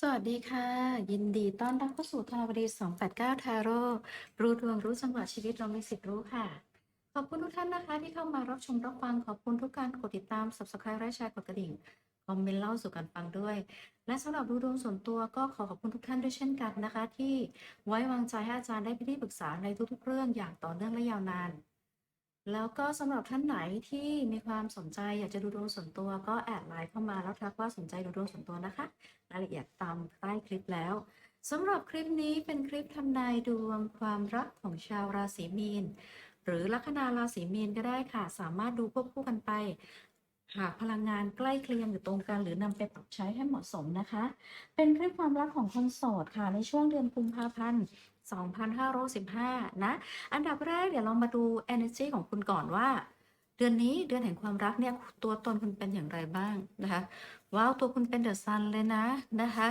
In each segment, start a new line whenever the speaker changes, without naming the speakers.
สวัสดีค่ะ ยินดีต้อนรับเข้าสู่ธนบดี289 ทาโร่รู้ดวงรู้จังหวะชีวิตเรามีสิทธิ์รู้ค่ะ ขอบคุณทุกท่านนะคะ ที่เข้ามารับชมรับฟังขอบคุณทุกการกดติดตาม Subscribe และแชร์กดกระดิ่ง คอมเมนต์เล่าสู่กันฟังด้วย และสำหรับดูดวงส่วนตัวก็ขอขอบคุณทุกท่านด้วยเช่นกันนะคะ ที่ไว้วางใจให้อาจารย์ได้เป็นที่ปรึกษาในทุกๆ เรื่องอย่างต่อเนื่องและยาวนาน แล้วก็สำหรับท่านไหนที่มีความสนใจอยากจะดูดวงส่วนตัวก็แอดไลน์เข้ามาแล้วทักว่าสนใจดูดวงส่วนตัวนะคะรายละเอียดตามใต้คลิปแล้วสำหรับคลิปนี้เป็นคลิปทำนายดวงความรักของชาวราศีมีน หรือลัคนาราศีมีนก็ได้ค่ะ สามารถดูควบคู่กันไป หากพลังงานใกล้เคียงหรือตรงกัน หรือนำไปปรับใช้ให้เหมาะสมนะคะ เป็นคลิปความรักของคนโสดค่ะในช่วงเดือนกุมภาพันธ์ 2515 นะ อันดับแรกเดี๋ยวเรามาดู energy ของคุณก่อนว่า เดือนนี้เดือนแห่งความรักเนี่ยตัวตนคุณเป็นอย่างไรบ้างนะคะ ว้าว ตัวคุณเป็นเดอะซันเลยนะนะคะ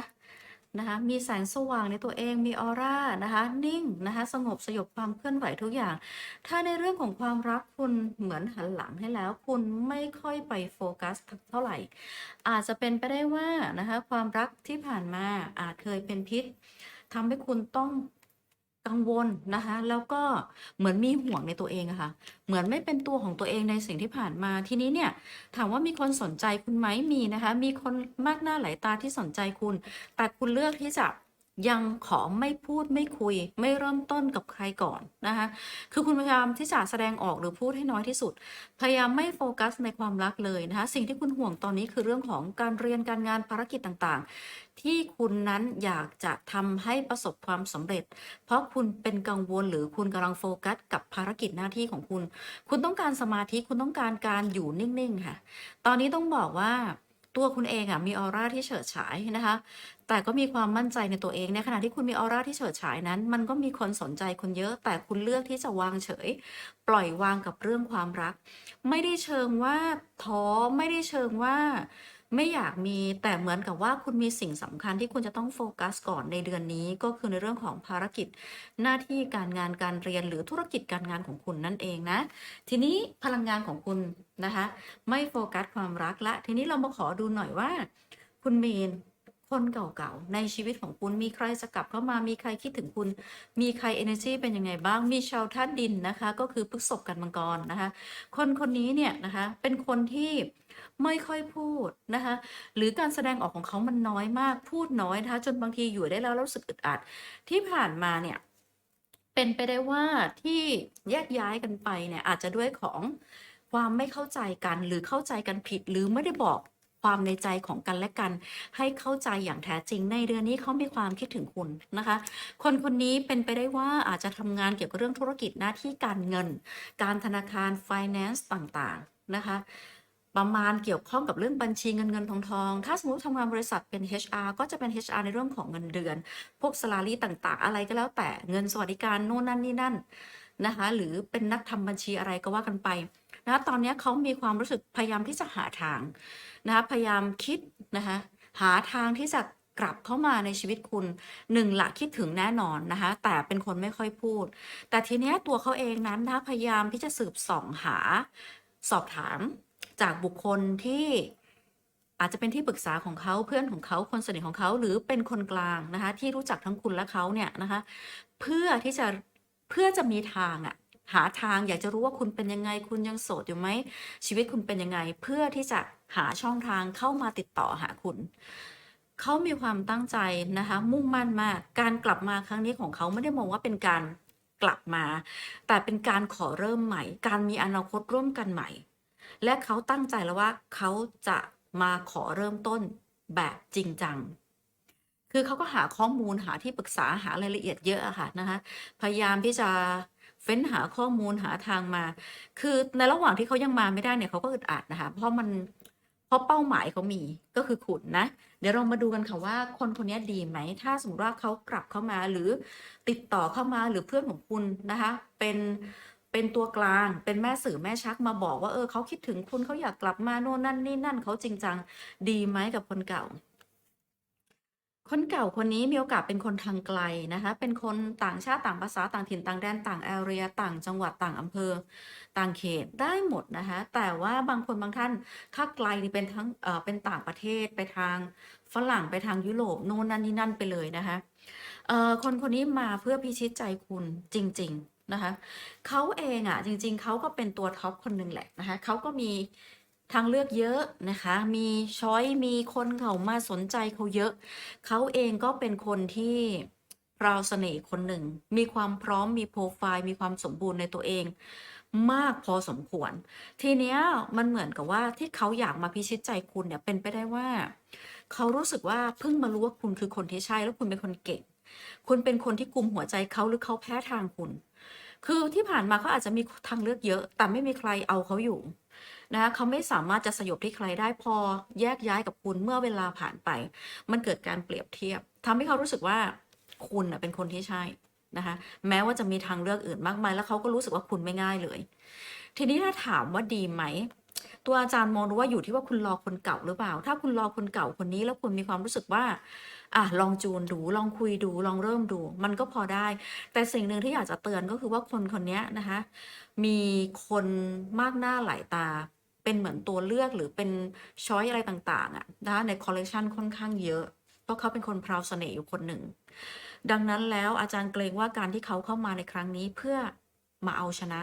นะคะมีแสงสว่างในตัวเองมีออร่านะคะนิ่งนะคะสงบสยบความเคลื่อนไหวทุกอย่าง ถ้าในเรื่องของความรักคุณเหมือนหันหลังให้แล้ว คุณไม่ค่อยไปโฟกัสเท่าไหร่ อาจจะเป็นไปได้ว่านะคะความรักที่ผ่านมาอาจเคยเป็นพิษทำให้คุณต้อง กังวลนะคะ แล้วก็เหมือนมีห่วงในตัวเองอะค่ะ เหมือนไม่เป็นตัวของตัวเองในสิ่งที่ผ่านมาทีนี้เนี่ย ถามว่ามีคนสนใจคุณไหมมีนะคะ มีคนมากหน้าหลายตาที่สนใจคุณ แต่คุณเลือกที่จะ ยังขอไม่พูดไม่คุย ไม่เริ่มต้นกับใครก่อนนะคะคือคุณพยายามที่จะแสดงออกหรือพูดให้น้อยที่สุด พยายามไม่โฟกัสในความรักเลยนะคะสิ่งที่คุณห่วงตอนนี้คือเรื่องของการเรียนการงานภารกิจต่างๆ ที่คุณนั้นอยากจะทำให้ประสบความสำเร็จ เพราะคุณเป็นกังวลหรือคุณกำลังโฟกัสกับภารกิจหน้าที่ของคุณ คุณต้องการสมาธิคุณต้องการการอยู่นิ่งๆค่ะ ตอนนี้ต้องบอกว่า ตัวคุณเองอะมีออร่าที่เฉิดฉายนะคะ แต่ก็มีความมั่นใจในตัวเองในขณะที่คุณมีออร่าที่เฉิดฉายนั้น มันก็มีคนสนใจคุณเยอะ แต่คุณเลือกที่จะวางเฉย ปล่อยวางกับเรื่องความรัก ไม่ได้เชิงว่าท้อไม่ได้เชิงว่า ไม่อยากมีแต่เหมือนกับว่าคุณมีสิ่งสำคัญที่คุณจะต้องโฟกัสก่อนในเดือนนี้ ก็คือในเรื่องของภารกิจ หน้าที่การงานการเรียนหรือธุรกิจการงานของคุณนั่นเองนะ ทีนี้พลังงานของคุณนะคะ ไม่โฟกัสความรักละ ทีนี้เรามาขอดูหน่อยว่า คุณเมน คนเก่าๆ ในชีวิตของคุณมีใครจะกลับเข้ามามีใครคิดถึงคุณ มีใคร energy เป็นยังไงบ้างมีชาวธาตุดินนะคะ ก็คือพฤษภกันมังกรนะคะ คนคนนี้เนี่ยนะคะเป็นคนที่ไม่ค่อยพูดนะคะ หรือการแสดงออกของเขามันน้อยมากพูดน้อยนะคะจนบางทีอยู่ได้แล้วรู้สึกอึดอัด ที่ผ่านมาเนี่ยเป็นไปได้ว่าที่แยกย้ายกันไปเนี่ยอาจจะด้วยของความไม่เข้าใจกันหรือเข้าใจกันผิดหรือไม่ได้บอก ความในใจของกันและกัน ให้เข้าใจอย่างแท้จริง ในเดือนนี้เขามีความคิดถึงคุณนะคะ คนคนนี้เป็นไปได้ว่าอาจจะทำงานเกี่ยวกับเรื่องธุรกิจหน้าที่การเงิน การธนาคาร finance ต่างๆนะคะประมาณเกี่ยวข้องกับเรื่องบัญชีเงินเงินทองทอง ถ้าสมมติทำงานบริษัทเป็น HR ก็จะเป็น HR ในเรื่องของเงินเดือน พวกสลารีต่างๆ อะไรก็แล้วแต่เงินสวัสดิการโน่นนั่นนี่นั่นนะคะ หรือเป็นนักทำบัญชีอะไรก็ว่ากันไป นะคะตอนนี้เขามีความรู้สึกพยายามที่จะหาทางนะคะพยายามคิดนะคะหาทางที่จะกลับเข้ามาในชีวิตคุณหนึ่งละคิดถึงแน่นอนนะคะแต่เป็นคนไม่ค่อยพูด แต่ทีเนี้ยตัวเขาเองนั้นนะพยายามที่จะสืบส่องหาสอบถามจากบุคคลที่อาจจะเป็นที่ปรึกษาของเขาเพื่อนของเขาคนสนิทของเขาหรือเป็นคนกลางนะคะที่รู้จักทั้งคุณและเขาเนี่ยนะคะเพื่อที่จะเพื่อจะมีทางอะ หาทางอยากจะรู้ว่าคุณเป็นยังไง คุณยังโสดอยู่ไหม ชีวิตคุณเป็นยังไง เพื่อที่จะหาช่องทางเข้ามาติดต่อหาคุณ เขามีความตั้งใจนะคะ มุ่งมั่นมาก การกลับมาครั้งนี้ของเขาไม่ได้มองว่าเป็นการกลับมา แต่เป็นการขอเริ่มใหม่ การมีอนาคตร่วมกันใหม่ และเขาตั้งใจแล้วว่าเขาจะมาขอเริ่มต้นแบบจริงจังคือเขาก็หาข้อมูลหาที่ปรึกษาหารายละเอียดเยอะอะค่ะนะคะ พยายามที่จะ เฟ้นหาข้อมูลหาทางมา คือในระหว่างที่เขายังมาไม่ได้เนี่ยเขาก็อึดอัดนะคะ เพราะมันเพราะเป้าหมายเขามีก็คือขุนนะ เดี๋ยวเรามาดูกันค่ะว่าคนคนนี้ดีไหม ถ้าสมมติว่าเขากลับเข้ามาหรือติดต่อเข้ามาหรือเพื่อนของคุณนะคะ เป็นเป็นตัวกลาง เป็นแม่สื่อแม่ชักมาบอกว่าเออเขาคิดถึงคุณเขาอยากกลับมาโน่นนั่นนี่นั่นเขาจริงจังดีไหมกับคนเก่า คนเก่าคนนี้มีโอกาสเป็นคนทางไกลนะคะ เป็นคนต่างชาติต่างภาษาต่างถิ่นต่างแดนต่างแอเรียต่างจังหวัดต่างอำเภอ ต่างเขตได้หมดนะคะ แต่ว่าบางคนบางท่านถ้าไกลนี่เป็นทั้งเอ่อเป็นต่างประเทศไปทางฝรั่งไปทางยุโรปโน่นนั่นนี่นั่นไปเลยนะคะเอ่อคนคนนี้มาเพื่อพิชิตใจคุณจริง ๆนะคะเขาเองอะจริง ๆเขาก็เป็นตัวท็อปคนหนึ่งแหละนะคะเขาก็มี ทางเลือกเยอะนะคะ มีช้อยมีคนเขามาสนใจเขาเยอะ เขาเองก็เป็นคนที่พราวเสน่ห์คนหนึ่ง มีความพร้อมมีโปรไฟล์ มีความสมบูรณ์ในตัวเอง มากพอสมควร ทีเนี้ยมันเหมือนกับว่าที่เขาอยากมาพิชิตใจคุณเนี่ยเป็นไปได้ว่า เขารู้สึกว่าเพิ่งมารู้ว่าคุณคือคนที่ใช่แล้วคุณเป็นคนเก่ง คุณเป็นคนที่กลุมหัวใจเขาหรือเขาแพ้ทางคุณ คือที่ผ่านมาเขาอาจจะมีทางเลือกเยอะ แต่ไม่มีใครเอาเขาอยู่นะคะเขาไม่สามารถจะสยบที่ใครได้พอแยกย้ายกับคุณเมื่อเวลาผ่านไป มันเกิดการเปรียบเทียบทำให้เขารู้สึกว่าคุณเป็นคนที่ใช่นะคะแม้ว่าจะมีทางเลือกอื่นมากมายแล้วเขาก็รู้สึกว่าคุณไม่ง่ายเลย ทีนี้ถ้าถามว่าดีไหมตัวอาจารย์มองดูว่าอยู่ที่ว่าคุณรอคนเก่าหรือเปล่า ถ้าคุณรอคนเก่าคนนี้แล้วคุณมีความรู้สึกว่า อะลองจูนดูลองคุยดูลองเริ่มดู มันก็พอได้ แต่สิ่งหนึ่งที่อยากจะเตือนก็คือว่าคนคนนี้นะคะ มีคนมากหน้าหลายตา เป็นเหมือนตัวเลือกหรือเป็นช้อยอะไรต่างๆอะนะคะในคอลเลกชันค่อนข้างเยอะเพราะเขาเป็นคนพราวเสน่ห์อยู่คนหนึ่ง ดังนั้นแล้วอาจารย์เกรงว่าการที่เขาเข้ามาในครั้งนี้เพื่อมาเอาชนะ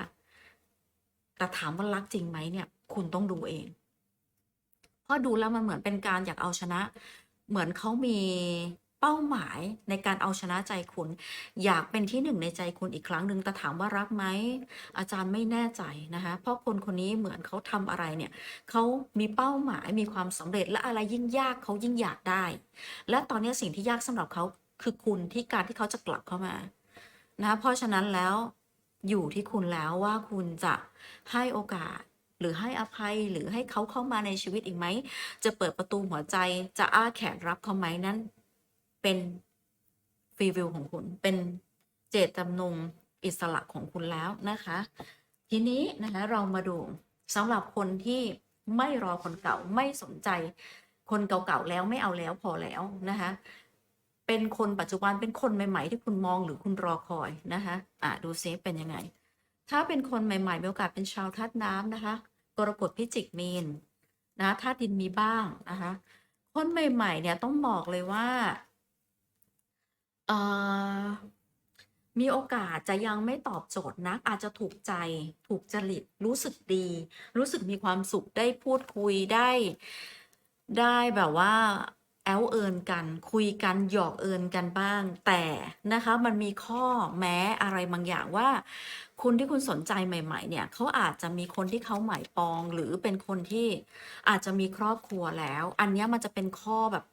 แต่ถามว่ารักจริงไหมเนี่ย คุณต้องดูเอง เพราะดูแล้วมันเหมือนเป็นการอยากเอาชนะ เหมือนเขามีเป้าหมายในการเอาชนะใจคุณ อยากเป็นที่หนึ่งในใจคุณอีกครั้งหนึ่งแต่ถามว่ารักไหมอาจารย์ไม่แน่ใจนะคะเพราะคนคนนี้เหมือนเขาทำอะไรเนี่ยเขามีเป้าหมายมีความสำเร็จและอะไรยิ่งยากเขายิ่งอยากได้ และตอนนี้สิ่งที่ยากสำหรับเขาคือคุณที่การที่เขาจะกลับเข้ามานะเพราะฉะนั้นแล้วอยู่ที่คุณแล้วว่าคุณจะให้โอกาส หรือให้อภัยหรือให้เขาเข้ามาในชีวิตอีกไหม จะเปิดประตูหัวใจจะอ้าแขนรับเขาไหมนั้น เป็นฟรีวิวของคุณเป็นเจตจำนงอิสระของคุณแล้วนะคะ ทีนี้นะคะเรามาดูสำหรับคนที่ไม่รอคนเก่าไม่สนใจ คนเก่าๆแล้วไม่เอาแล้วพอแล้วนะคะเป็นคนปัจจุบันเป็นคนใหม่ ๆ ที่คุณมองหรือคุณรอคอยนะคะอะดูซิเป็นยังไง ถ้าเป็นคนใหม่ ๆ มีโอกาสเป็นชาวธาตุน้ำนะคะ กรกฎพิจิกมีนนะธาตุดินมีบ้างนะคะคนใหม่ๆเนี่ยต้องบอกเลยว่าเอ่อมีโอกาสจะยังไม่ตอบโจทย์นัก อาจจะถูกใจถูกจริตรู้สึกดี รู้สึกมีความสุขได้พูดคุยได้ ได้แบบว่า อลเอินกัน คุยกันหยอกเอินกันบ้าง แต่นะคะมันมีข้อแม้อะไรบางอย่างว่า คุณที่คุณสนใจใหม่ ๆ เนี่ยเขาอาจจะมีคนที่เขาหมายปองหรือเป็นคนที่อาจจะมีครอบครัวแล้ว อันนี้มันจะเป็นข้อแบบ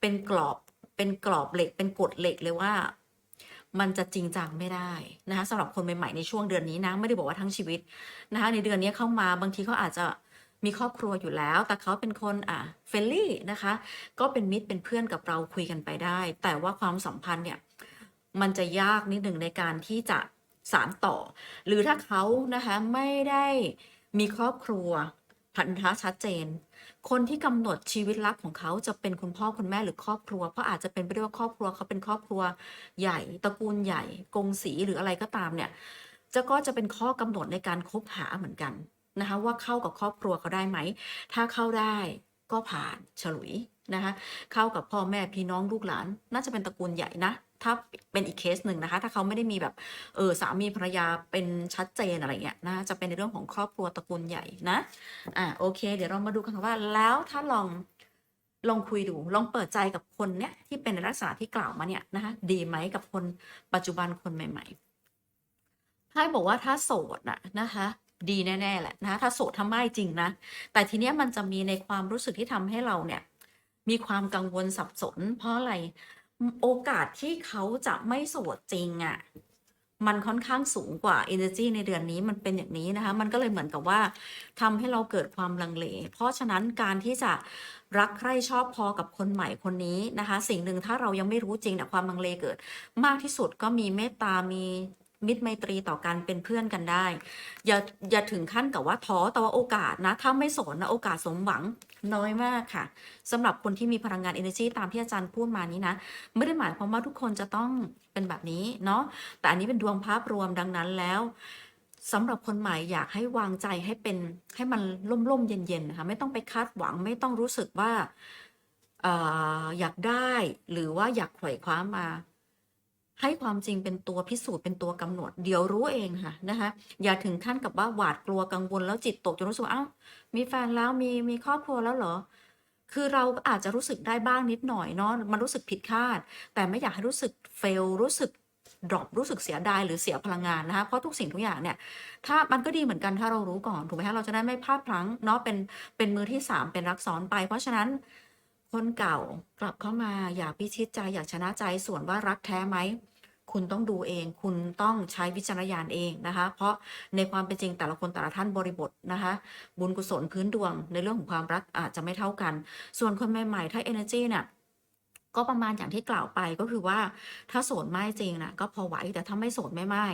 เป็นกรอบเป็นกรอบเหล็ก เป็นกฎเหล็กเลยว่ามันจะจริงจังไม่ได้นะคะสำหรับคนใหม่ๆในช่วงเดือนนี้นะไม่ได้บอกว่าทั้งชีวิตนะคะในเดือนนี้เข้ามาบางทีเขาอาจจะ มีครอบครัวอยู่แล้ว แต่เขาเป็นคนอะเฟรนลี่นะคะ ก็เป็นมิตรเป็นเพื่อนกับเราคุยกันไปได้ แต่ว่าความสัมพันธ์เนี่ยมันจะยากนิดหนึ่งในการที่จะสานต่อ หรือถ้าเขานะคะไม่ได้มีครอบครัวพันธะชัดเจน คนที่กำหนดชีวิตรักของเขาจะเป็นคุณพ่อคุณแม่หรือครอบครัว เพราะอาจจะเป็นไปได้ว่าครอบครัวเขาเป็นครอบครัวใหญ่ตระกูลใหญ่ กงสีหรืออะไรก็ตามเนี่ยจะก็จะเป็นข้อกำหนดในการคบหาเหมือนกัน นะคะว่าเข้ากับครอบครัวเขาได้ไหม ถ้าเข้าได้ก็ผ่านฉลุยนะคะเข้ากับพ่อแม่พี่น้องลูกหลาน น่าจะเป็นตระกูลใหญ่นะ ถ้าเป็นอีกเคสหนึ่งนะคะ ถ้าเขาไม่ได้มีแบบเออสามีภรรยาเป็นชัดเจนอะไรเงี้ยนะจะเป็นในเรื่องของครอบครัวตระกูลใหญ่นะอ่าโอเค เดี๋ยวเรามาดูกันค่ะว่าแล้วถ้าลองลองคุยดูลองเปิดใจกับคนเนี้ยที่เป็นในลักษณะที่กล่าวมาเนี่ยนะคะดีไหมกับคนปัจจุบันคนใหม่ ๆไพ่บอกว่าถ้าโสดน่ะนะคะ ดีแน่ๆแหละนะถ้าโสดทำไม่จริงนะ แต่ทีเนี้ยมันจะมีในความรู้สึกที่ทำให้เราเนี่ย มีความกังวลสับสน เพราะอะไรโอกาสที่เขาจะไม่โสดจริงอะ่ะมันค่อนข้างสูงกว่า energy ในเดือนนี้มันเป็นอย่างนี้นะคะ มันก็เลยเหมือนกับว่าทำให้เราเกิดความลังเล เพราะฉะนั้นการที่จะรักใคร่ชอบพอกับคนใหม่คนนี้นะคะ สิ่งหนึ่งถ้าเรายังไม่รู้จริงเนี่ยความลังเลเกิด มากที่สุดก็มีเมตตามี
มิตรไมตรีต่อกันเป็นเพื่อนกันได้ อย่าอย่าถึงขั้นกับว่าท้อแต่ว่าโอกาสนะ ถ้าไม่สนนะโอกาสสมหวังน้อยมากค่ะสำหรับคนที่มีพลังงาน energy ตามที่อาจารย์พูดมานี้นะ ไม่ได้หมายความว่าทุกคนจะต้องเป็นแบบนี้เนาะแต่อันนี้เป็นดวงภาพรวมดังนั้นแล้วสำหรับคนใหม่อยากให้วางใจให้เป็นให้มันล่มๆเย็นๆนะคะไม่ต้องไปคาดหวังไม่ต้องรู้สึกว่าออยากได้หรือว่าอยากไขว่คว้ามา ให้ความจริงเป็นตัวพิสูจน์เป็นตัวกำหนด เดี๋ยวรู้เองค่ะนะคะอย่าถึงขั้นกับว่าหวาดกลัวกังวลแล้วจิตตกจนรู้สึกว่าเอ้ามีแฟนแล้วมีมีครอบครัวแล้วเหรอคือเราอาจจะรู้สึกได้บ้างนิดหน่อยเนาะมันรู้สึกผิดคาด แต่ไม่อยากให้รู้สึกเฟลรู้สึกดรอปรู้สึกเสียดายหรือเสียพลังงานนะคะเพราะทุกสิ่งทุกอย่างเนี่ยถ้ามันก็ดีเหมือนกันถ้าเรารู้ก่อนถูกไหมคะเราจะได้ไม่พลาดพลั้งเนาะเป็นเป็นมือที่สามเป็นรักซ้อนไป เพราะฉะนั้นคนเก่ากลับเข้ามาอยากพิชิตใจอยากชนะใจส่วนว่ารักแท้ไหม คุณต้องดูเอง คุณต้องใช้วิจารณญาณเองนะคะ เพราะในความเป็นจริงแต่ละคนแต่ละท่านบริบทนะคะ บุญกุศลพื้นดวง ในเรื่องของความรักอาจจะไม่เท่ากัน ส่วนคนใหม่ๆ ถ้า energy เนี่ยก็ประมาณอย่างที่กล่าวไปก็คือว่าถ้าโสดไม่จริงนะก็พอไหวแต่ถ้าไม่โสดไม่ไม่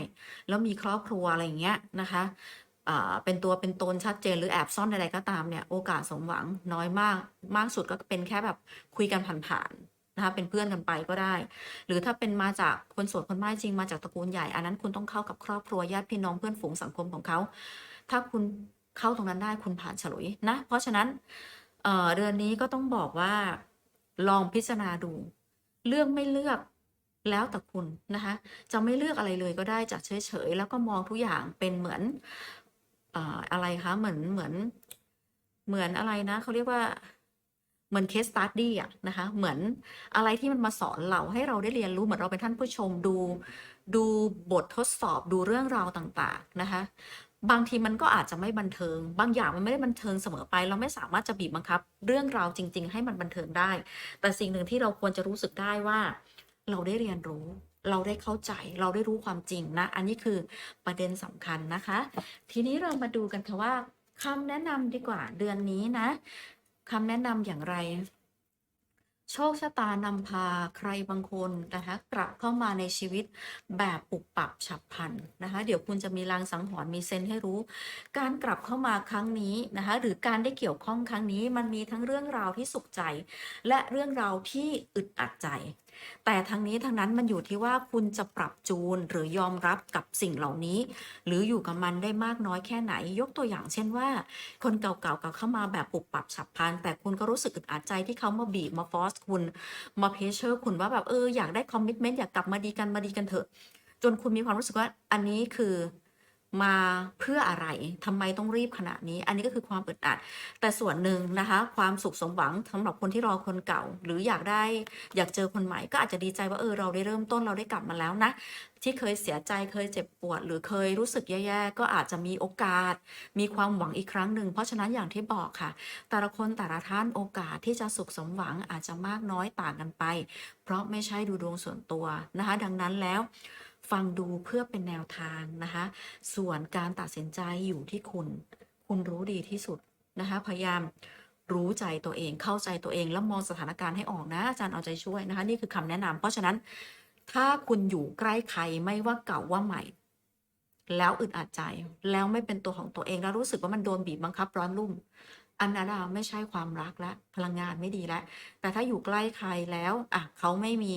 แล้วมีครอบครัวอะไรอย่างเงี้ยนะคะเป็นตัวเป็นตนชัดเจนหรือแอบซ่อนอะไรก็ตามเนี่ย โอกาสสมหวังน้อยมาก มากสุดก็เป็นแค่แบบคุยกันผ่านๆ นะคะเป็นเพื่อนกันไปก็ได้ หรือถ้าเป็นมาจากคนโสดคนไม่จริงมาจากตระกูลใหญ่อันนั้นคุณต้องเข้ากับครอบครัวญาติพี่น้องเพื่อนฝูงสังคมของเขา ถ้าคุณเข้าตรงนั้นได้คุณผ่านฉลุยนะ เพราะฉะนั้นเเดือนนี้ก็ต้องบอกว่าลองพิจารณาดู เลือกไม่เลือกแล้วแต่คุณนะคะ จะไม่เลือกอะไรเลยก็ได้จากเฉยๆแล้วก็มองทุกอย่างเป็นเหมือนเอ่ออะไรคะเหมือนเหมือน เหมือนอะไรนะเขาเรียกว่า เหมือนเคสตัดดี้อะนะคะ เหมือนอะไรที่มันมาสอนเราให้เราได้เรียนรู้เหมือนเราเป็นท่านผู้ชมดู ดูบททดสอบดูเรื่องราวต่างๆนะคะ บางทีมันก็อาจจะไม่บันเทิง บางอย่างมันไม่ได้บันเทิงเสมอไป เราไม่สามารถจะบีบบังคับ เรื่องราวจริง ๆ ให้มันบันเทิงได้ แต่สิ่งหนึ่งที่เราควรจะรู้สึกได้ว่า เราได้เรียนรู้ เราได้เข้าใจ เราได้รู้ความจริงนะ อันนี้คือประเด็นสำคัญนะคะ ทีนี้เรามาดูกันค่ะว่าคำแนะนำดีกว่าเดือนนี้นะ คำแนะนำอย่างไร โชคชะตานำพาใครบางคนนะคะกลับเข้ามาในชีวิตแบบปุบปับฉับพลันนะคะ เดี๋ยวคุณจะมีลางสังหรณ์มีเซนให้รู้ การกลับเข้ามาครั้งนี้นะคะ หรือการได้เกี่ยวข้องครั้งนี้ มันมีทั้งเรื่องราวที่สุขใจ และเรื่องราวที่อึดอัดใจ แต่ทั้งนี้ทั้งนั้นมันอยู่ที่ว่าคุณจะปรับจูนหรือยอมรับกับสิ่งเหล่านี้ หรืออยู่กับมันได้มากน้อยแค่ไหน ยกตัวอย่างเช่นว่า คนเก่าๆกับเข้ามาแบบปรับปรับฉับพลัน แต่คุณก็รู้สึกอึดอัดใจที่เขามาบีบมาฟอสคุณมาเพชเชอร์คุณว่าแบบเอออยากได้คอมมิชเมนต์อยากกลับมาดีกันมาดีกันเถอะ จนคุณมีความรู้สึกว่าอันนี้คือ มาเพื่ออะไรทำไมต้องรีบขนาดนี้ อันนี้ก็คือความอึดอัด แต่ส่วนหนึ่งนะคะ ความสุขสมหวังสำหรับคนที่รอคนเก่า หรืออยากได้อยากเจอคนใหม่ ก็อาจจะดีใจว่าเออเราได้เริ่มต้นเราได้กลับมาแล้วนะที่เคยเสียใจเคยเจ็บปวด หรือเคยรู้สึกแย่ๆก็อาจจะมีโอกาส มีความหวังอีกครั้งหนึ่ง เพราะฉะนั้นอย่างที่บอกค่ะ แต่ละคนแต่ละท่านโอกาสที่จะสุขสมหวังอาจจะมากน้อยต่างกันไป เพราะไม่ใช่ดูดวงส่วนตัวนะคะ ดังนั้นแล้ว ฟังดูเพื่อเป็นแนวทางนะคะ ส่วนการตัดสินใจอยู่ที่คุณ คุณรู้ดีที่สุดนะคะ พยายามรู้ใจตัวเองเข้าใจตัวเองแล้วมองสถานการณ์ให้ออกนะอาจารย์เอาใจช่วยนะคะ นี่คือคำแนะนำเพราะฉะนั้นถ้าคุณอยู่ใกล้ใครไม่ว่าเก่าว่าใหม่ แล้วอึดอัดใจแล้วไม่เป็นตัวของตัวเองแล้วรู้สึกว่ามันโดนบีบบังคับร้อนรุ่ม อันนั้นไม่ใช่ความรักและพลังงานไม่ดีแล้วแต่ถ้าอยู่ใกล้ใครแล้วอะเขาไม่มี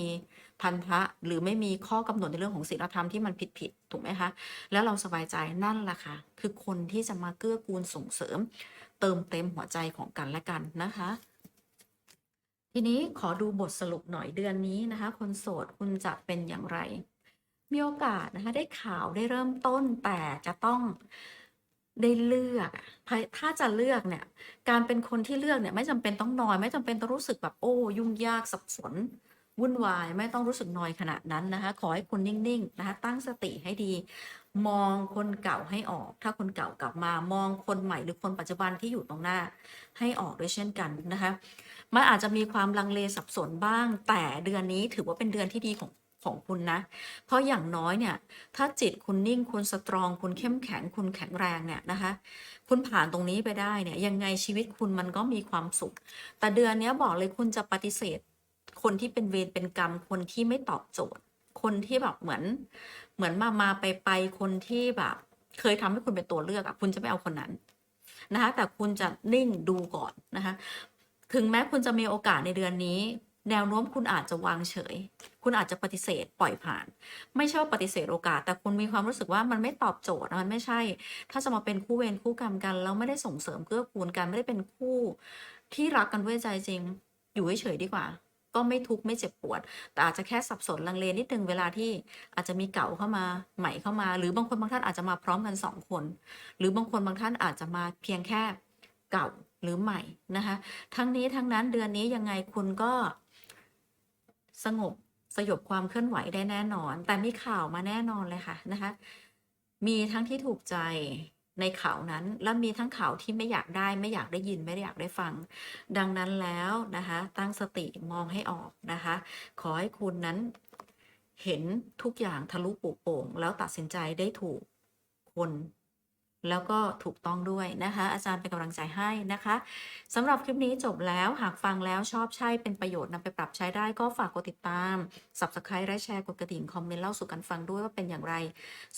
พันธะหรือไม่มีข้อกำหนดในเรื่องของศีลธรรมที่มันผิดผิดถูกไหมคะ แล้วเราสบายใจนั่นแหละค่ะ คือคนที่จะมาเกื้อกูลส่งเสริม เติมเต็มหัวใจของกันและกันนะคะ ทีนี้ขอดูบทสรุปหน่อยเดือนนี้นะคะ คนโสดคุณจะเป็นอย่างไร มีโอกาสนะคะ ได้ข่าวได้เริ่มต้นแต่จะต้องได้เลือก ถ้าจะเลือกเนี่ย การเป็นคนที่เลือกเนี่ย ไม่จำเป็นต้องนอย ไม่จำเป็นต้องรู้สึกแบบโอ้ยุ่งยากสับสน วุ่นวายไม่ต้องรู้สึกนอยขนาดนั้นนะคะ ขอให้คุณนิ่งๆนะคะตั้งสติให้ดี มองคนเก่าให้ออก ถ้าคนเก่ากลับมามองคนใหม่หรือคนปัจจุบันที่อยู่ตรงหน้าให้ออกด้วยเช่นกันนะคะมันอาจจะมีความลังเลสับสนบ้าง แต่เดือนนี้ถือว่าเป็นเดือนที่ดีของของคุณนะ เพราะอย่างน้อยเนี่ย ถ้าจิตคุณนิ่ง คุณสตรอง คุณเข้มแข็ง คุณแข็งแรงเนี่ยนะคะ คุณผ่านตรงนี้ไปได้เนี่ย ยังไงชีวิตคุณมันก็มีความสุข แต่เดือนนี้บอกเลยคุณจะปฏิเสธ คนที่เป็นเวรเป็นกรรม คนที่ไม่ตอบโจทย์ คนที่แบบเหมือน เหมือนมามาไปไปคนที่แบบ เคยทำให้คุณเป็นตัวเลือกอะคุณจะไม่เอาคนนั้นนะคะ แต่คุณจะนิ่งดูก่อนนะคะ ถึงแม้คุณจะมีโอกาสในเดือนนี้ แนวโน้มคุณอาจจะวางเฉย คุณอาจจะปฏิเสธปล่อยผ่าน ไม่ใช่ว่าปฏิเสธโอกาส แต่คุณมีความรู้สึกว่ามันไม่ตอบโจทย์มันไม่ใช่ ถ้าจะมาเป็นคู่เวรคู่กรรมกันแล้วไม่ได้ส่งเสริมเกื้อกูลกันไม่ได้เป็นคู่ที่รักกันด้วยใจจริง อยู่เฉยๆดีกว่า ก็ไม่ทุกข์ไม่เจ็บปวด แต่อาจจะแค่สับสนลังเลนิดนึงเวลาที่อาจจะมีเก่าเข้ามาใหม่เข้ามา หรือบางคนบางท่านอาจจะมาพร้อมกันสองคน หรือบางคนบางท่านอาจจะมาเพียงแค่เก่าหรือใหม่นะคะทั้งนี้ทั้งนั้นเดือนนี้ยังไงคุณก็สงบสยบความเคลื่อนไหวได้แน่นอน แต่มีข่าวมาแน่นอนเลยค่ะนะคะมีทั้งที่ถูกใจ ในข่าวนั้น และมีทั้งข่าวที่ไม่อยากได้ ไม่อยากได้ยินไม่ได้อยากได้ฟัง ดังนั้นแล้วนะคะตั้งสติมองให้ออกนะคะ ขอให้คุณนั้นเห็นทุกอย่างทะลุปุโป่ง แล้วตัดสินใจได้ถูกคนแล้วก็ถูกต้องด้วยนะคะ อาจารย์เป็นกำลังใจให้นะคะสำหรับคลิปนี้จบแล้วหากฟังแล้วชอบใช่เป็นประโยชน์นำไปปรับใช้ได้ก็ฝากกดติดตาม subscribe และแชร์กดกระดิ่งคอมเมนต์เล่าสู่กันฟังด้วยว่าเป็นอย่างไร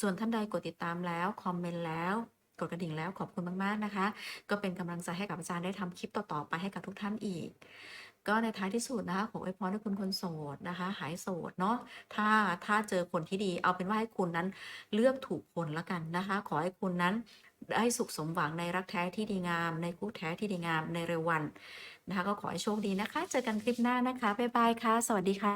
ส่วนท่านใดกดติดตามแล้วคอมเมนต์แล้ว กดกระดิ่งแล้วขอบคุณมากๆนะคะ ก็เป็นกำลังใจให้กับอาจารย์ได้ทำคลิปต่อๆไปให้กับทุกท่านอีก ก็ในท้ายที่สุดนะคะขออวยพรให้คุณคนโสดนะคะ หายโสดเนาะถ้าถ้าเจอคนที่ดี เอาเป็นว่าให้คุณนั้นเลือกถูกคนละกันนะคะ ขอให้คุณนั้นได้สุขสมหวังในรักแท้ที่ดีงาม ในคู่แท้ที่ดีงามในเร็ววันนะคะ ก็ขอให้โชคดีนะคะ เจอกันคลิปหน้านะคะบ๊ายบายค่ะ สวัสดีค่ะ